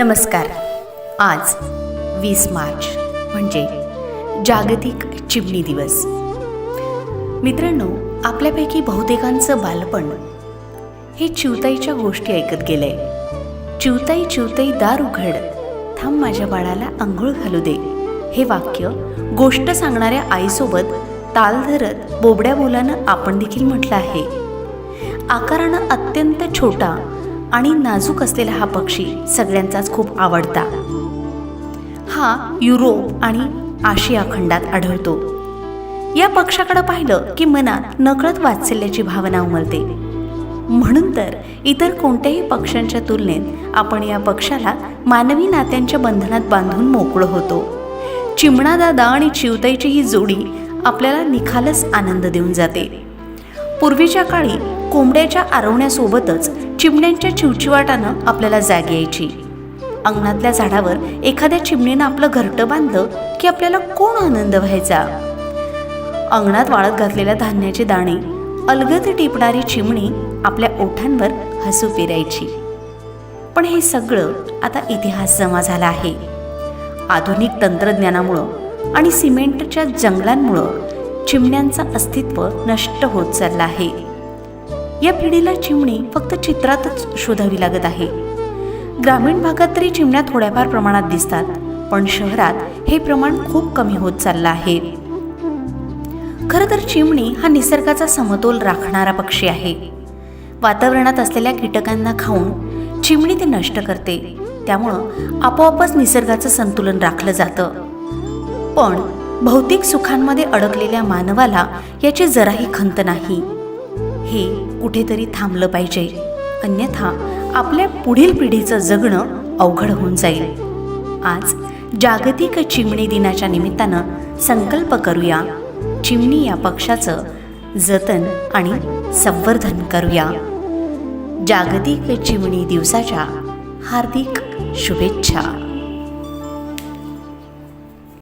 नमस्कार. आज वीस मार्च म्हणजे जागतिक चिमणी दिवस. मित्रांनो आपल्यापैकी बहुतेकांचं बालपण हे चिवताईच्या गोष्टी ऐकत गेलंय. चिवताई चिवताई दार उघड. थांब माझ्या बाळाला आंघोळ घालू दे. हे वाक्य गोष्ट सांगणाऱ्या आईसोबत ताल धरत बोबड्या बोलानं आपण देखील म्हटलं आहे. आकारानं अत्यंत छोटा आणि नाजूक असलेला हा पक्षी सगळ्यांचाच खूप आवडता. हा युरोप आणि आशिया खंडात आढळतो. या पक्षाकडे पाहिलं की मनात नकळत वात्सल्याची भावना उमलते. म्हणून तर इतर कोणत्याही पक्ष्यांच्या तुलनेत आपण या पक्षाला मानवी नात्यांच्या बंधनात बांधून मोकळं होतो. चिमणा दादा आणि चिवताईची ही जोडी आपल्याला निखालस आनंद देऊन जाते. पूर्वीच्या काळी कोंबड्याच्या आरवण्यासोबतच चिमण्यांच्या चिवचिवाटानं आपल्याला जाग यायची. अंगणातल्या झाडावर एखाद्या चिमणीनं आपलं घरटं बांधलं की आपल्याला कोण आनंद व्हायचा? अंगणात वाळत घातलेल्या धान्याचे दाणे अलगद टिपणारी चिमणी आपल्या ओठांवर हसू फिरायची. पण हे सगळं आता इतिहास जमा झाला आहे. आधुनिक तंत्रज्ञानामुळं आणि सिमेंटच्या जंगलांमुळं चिमण्यांचं अस्तित्व नष्ट होत चाललं आहे. या पिढीला चिमणी फक्त चित्रातच शोधावी लागत आहे. ग्रामीण भागात तरी चिमण्या थोड्याफार प्रमाणात दिसतात पण शहरात हे प्रमाण खूप कमी होत चाललं आहे. खरं तर चिमणी हा निसर्गाचा समतोल राखणारा पक्षी आहे. वातावरणात असलेल्या कीटकांना खाऊन चिमणी ते नष्ट करते. त्यामुळं आपोआपच निसर्गाचं संतुलन राखलं जातं. पण भौतिक सुखांमध्ये अडकलेल्या मानवाला याची जराही खंत नाही. हे कुठेतरी थांबलं पाहिजे. अन्यथा आपल्या पुढील पिढीचं जगणं अवघड होऊन जाईल. आज जागतिक चिमणी दिनाच्या निमित्तानं संकल्प करूया. चिमणी या पक्षाचं जतन आणि संवर्धन करूया. जागतिक चिमणी दिवसाच्या हार्दिक शुभेच्छा.